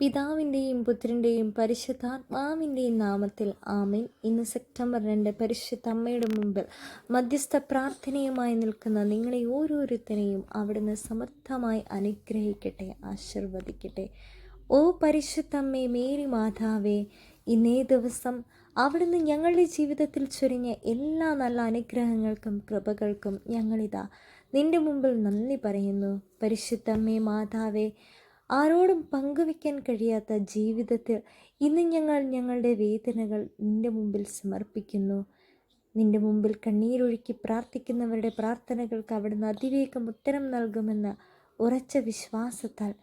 പിതാവിന്റെയും പുത്രന്റെയും പരിശുദ്ധാത്മാവിന്റെയും നാമത്തിൽ ആമീൻ. ഇന്ന് സെപ്റ്റംബർ രണ്ട് പരിശുദ്ധ അമ്മയുടെ മുമ്പിൽ മധ്യസ്ഥ പ്രാർത്ഥനയുമായി നിൽക്കുന്ന നിങ്ങളെ ഓരോരുത്തരെയും അവിടുന്ന് സമർത്ഥമായി അനുഗ്രഹിക്കട്ടെ ആശീർവദിക്കട്ടെ. ഓ പരിശുദ്ധമ്മേ മേരി മാതാവേ ഇന്നേ ദിവസം അവിടുന്ന് ഞങ്ങളുടെ ജീവിതത്തിൽ ചൊരിഞ്ഞ എല്ലാ നല്ല അനുഗ്രഹങ്ങൾക്കും കൃപകൾക്കും ഞങ്ങളിതാ നിന്റെ മുമ്പിൽ നന്ദി പറയുന്നു. പരിശുദ്ധമ്മേ മാതാവേ ആരോടും പങ്കുവെക്കാൻ കഴിയാത്ത ജീവിതത്തിൽ ഇന്ന് ഞങ്ങൾ ഞങ്ങളുടെ വേദനകൾ നിന്റെ മുമ്പിൽ സമർപ്പിക്കുന്നു. നിന്റെ മുമ്പിൽ കണ്ണീരൊഴുക്കി പ്രാർത്ഥിക്കുന്നവരുടെ പ്രാർത്ഥനകൾക്ക് അവിടുന്ന് അതിവേഗം ഉത്തരം നൽകുമെന്ന ഉറച്ച വിശ്വാസത്താൽ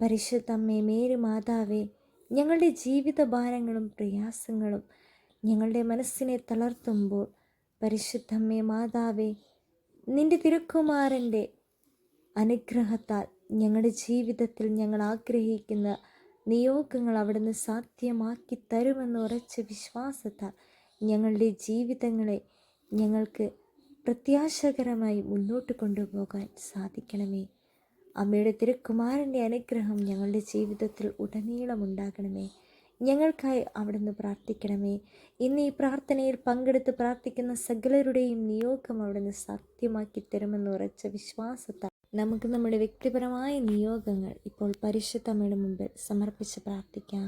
പരിശുദ്ധമ്മേ മേരി മാതാവേ ഞങ്ങളുടെ ജീവിത ഭാരങ്ങളും പ്രയാസങ്ങളും ഞങ്ങളുടെ മനസ്സിനെ തളർത്തുമ്പോൾ പരിശുദ്ധമ്മേ മാതാവേ നിന്റെ തിരുക്കുമാരന്റെ അനുഗ്രഹത്താൽ ഞങ്ങളുടെ ജീവിതത്തിൽ ഞങ്ങൾ ആഗ്രഹിക്കുന്ന നിയോഗങ്ങൾ അവിടുന്ന് സാധ്യമാക്കി തരുമെന്ന് ഉറച്ച വിശ്വാസത്താൽ ഞങ്ങളുടെ ജീവിതങ്ങളെ ഞങ്ങൾക്ക് പ്രത്യാശകരമായി മുന്നോട്ട് കൊണ്ടുപോകാൻ സാധിക്കണമേ. അമ്മയുടെ തിരുക്കുമാരന്റെ അനുഗ്രഹം ഞങ്ങളുടെ ജീവിതത്തിൽ ഉടനീളം ഉണ്ടാകണമേ. ഞങ്ങൾക്കായി അവിടുന്ന് പ്രാർത്ഥിക്കണമേ. ഇന്ന് ഈ പ്രാർത്ഥനയിൽ പങ്കെടുത്ത് പ്രാർത്ഥിക്കുന്ന സകലരുടെയും നിയോഗം അവിടുന്ന് സാധ്യമാക്കി തരുമെന്ന് ഉറച്ച വിശ്വാസത്താൽ നമുക്ക് നമ്മുടെ വ്യക്തിപരമായ നിയോഗങ്ങൾ ഇപ്പോൾ പരിശുദ്ധമ്മയുടെ മുമ്പിൽ സമർപ്പിച്ച് പ്രാർത്ഥിക്കാം.